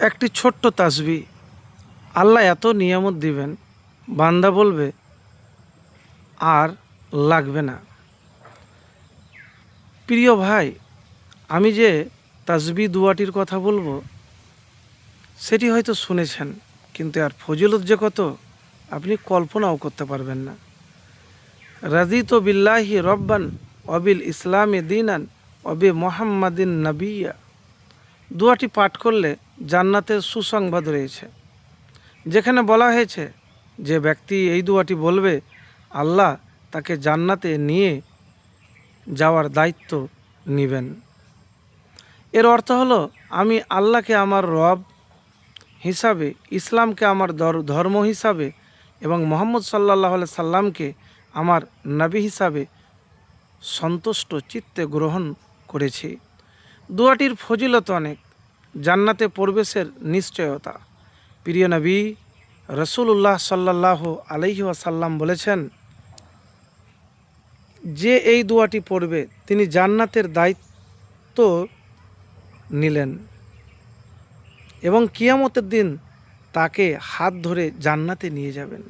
একটি ছোট্ট তাসবি। আল্লাহ এত নিয়ামত দিবেন, বান্দা বলবে, আর লাগবে না। প্রিয় ভাই, আমি যে তাসবি দুয়াটির কথা বলব, সেটি হয়তো শুনেছেন, কিন্তু আর ফজিলত যে কত, আপনি কল্পনাও করতে পারবেন না। রাজিত বিল্লাহি রব্বান অবিল ইসলামে দিনান অবে মোহাম্মদিন নবিয়া। দুয়াটি পাঠ করলে জান্নাতের সুসংবাদ রয়েছে। যেখানে বলা হয়েছে, যে ব্যক্তি এই দুয়াটি বলবে, আল্লাহ তাকে জান্নাতে নিয়ে যাওয়ার দায়িত্ব নেবেন। এর অর্থ হলো, আমি আল্লাহকে আমার রব হিসাবে, ইসলামকে আমার ধর্ম হিসাবে এবং মোহাম্মদ সাল্লাহ সাল্লামকে আমার নবী হিসাবে সন্তুষ্ট চিত্তে গ্রহণ করেছি। দুয়াটির ফজিলত অনেক। জান্নাতে প্রবেশের নিশ্চয়তা। প্রিয় নবী রসুল্লাহ সাল্লাহ আলহি আসাল্লাম বলেছেন, যে এই দুয়াটি পড়বে, তিনি জান্নাতের দায়িত্ব নিলেন এবং কিয়ামতের দিন তাকে হাত ধরে জান্নাতে নিয়ে যাবেন।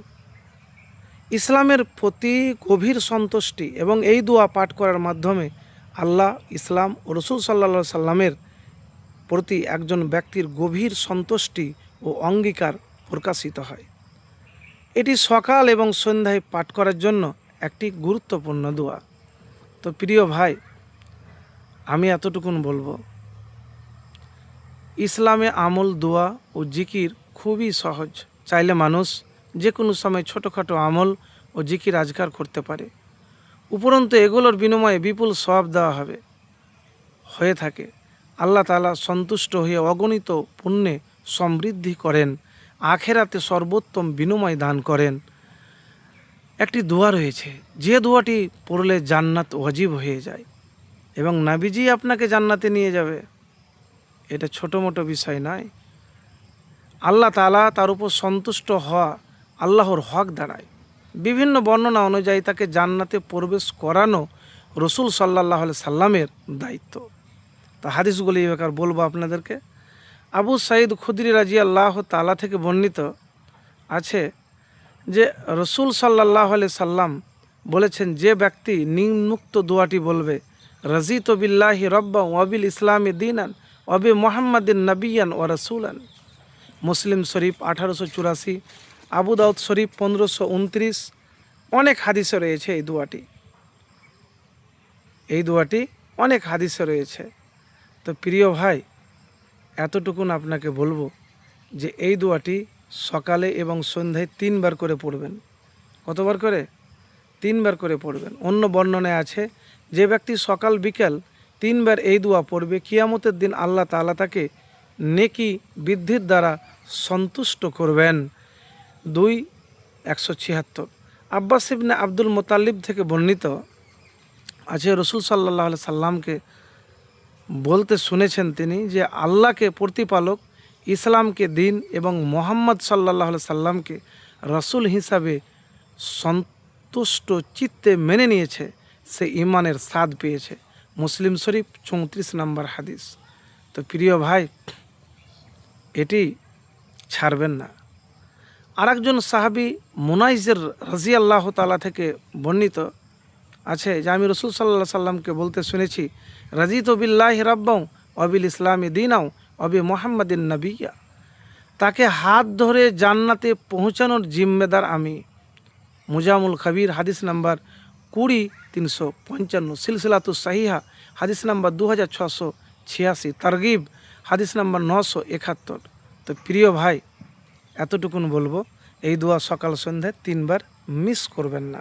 ইসলামের প্রতি গভীর সন্তুষ্টি এবং এই দোয়া পাঠ করার মাধ্যমে আল্লাহ ইসলাম ও রসুল সাল্লা সাল্লামের প্রতি একজন ব্যক্তির গভীর সন্তুষ্টি ও অঙ্গীকার প্রকাশিত হয়। এটি সকাল এবং সন্ধ্যায় পাঠ করার জন্য একটি গুরুত্বপূর্ণ দোয়া। তো প্রিয় ভাই, আমি এতটুকুন বলব, ইসলামে আমল, দোয়া ও জিকির খুবই সহজ। চাইলে মানুষ যে কোনো সময় ছোটোখাটো আমল ও জিকির আজকার করতে পারে। উপরন্তু এগুলোর বিনিময়ে বিপুল সব দেওয়া হবে, হয়ে থাকে। আল্লাহ তালা সন্তুষ্ট হয়ে অগণিত পুণ্যে সমৃদ্ধি করেন, আখেরাতে সর্বোত্তম বিনিময় দান করেন। একটি দোয়া রয়েছে, যে দোয়াটি পড়লে জান্নাত অজীব হয়ে যায় এবং নাবিজি আপনাকে জান্নাতে নিয়ে যাবে। এটা ছোটো মোটো বিষয় নয়। আল্লাহ তালা তার উপর সন্তুষ্ট হওয়া আল্লাহর হক দাঁড়ায়। বিভিন্ন বর্ণনা অনুযায়ী তাকে জান্নাতে প্রবেশ করানো রসুল সাল্লাহ সাল্লামের দায়িত্ব। তা হাদিসগুলি এবার বলব আপনাদেরকে। আবু সাইদ খুদরি রাজি আল্লাহ তালা থেকে বর্ণিত আছে যে, রসুল সাল্লাহ আলি সাল্লাম বলেছেন, যে ব্যক্তি নিম্নুক্ত দোয়াটি বলবে, রাজিত বিল্লাহি রব্বা ওয়াবিল ইসলামী দিনান অবে মোহাম্মদিন নবিয়ান ও রসুলান। মুসলিম শরীফ আঠারোশো চুরাশি, আবু দাউদ শরীফ পনেরোশো উনত্রিশ, অনেক হাদিসে রয়েছে এই দোয়াটি। এই দোয়াটি অনেক হাদিসে রয়েছে। তো প্রিয় ভাই, এতটুকুন আপনাকে বলব যে এই দোয়াটি সকালে এবং সন্ধ্যায় তিনবার করে পড়বেন। কতবার করে? তিনবার করে পড়বেন। অন্য বর্ণনায় আছে, যে ব্যক্তি সকাল বিকেল তিনবার এই দোয়া পড়বে, কিয়ামতের দিন আল্লাহ তাআলা তাকে নেকি বৃদ্ধির দ্বারা সন্তুষ্ট করবেন। দুই, একশো ছিয়াত্তর। আব্বাস ইবনে আব্দুল মোতালিব থেকে বর্ণিত আছে, রসুল সাল্লাহ সাল্লামকে বলতে শুনেছেন তিনি যে আল্লাহকে প্রতিপালক, ইসলামকে দিন এবং মোহাম্মদ সাল্লাহ সাল্লামকে রসুল হিসাবে সন্তুষ্ট চিত্তে মেনে নিয়েছে, সে ইমানের স্বাদ পেয়েছে। মুসলিম শরীফ চৌত্রিশ নম্বর হাদিস। তো প্রিয় ভাই, এটি ছাড়বেন না। আরেকজন সাহাবি মুনাইজের রাজি আল্লাহ তালা থেকে বর্ণিত আছে, যে আমি রসুল সাল্লাহ সাল্লামকে বলতে শুনেছি। রাজিত বিল্লাহ রাব্বাও অবিল ইসলামী দিনাও অবি মোহাম্মদিন নবিয়া তাকে হাত ধরে জান্নাতে পৌঁছানোর জিম্মেদার আমি। মুজামুল খাবির, হাদিস নাম্বার কুড়ি তিনশো পঞ্চান্ন, সিলসিলাতু সাহিহা, হাদিস নাম্বার দু হাজার ছশো ছিয়াশি, তারগিব, হাদিস নাম্বার নশো একাত্তর। তো প্রিয় ভাই, এতটুকুন বলব, এই দোয়া সকাল সন্ধ্যায় তিনবার মিস করবেন না।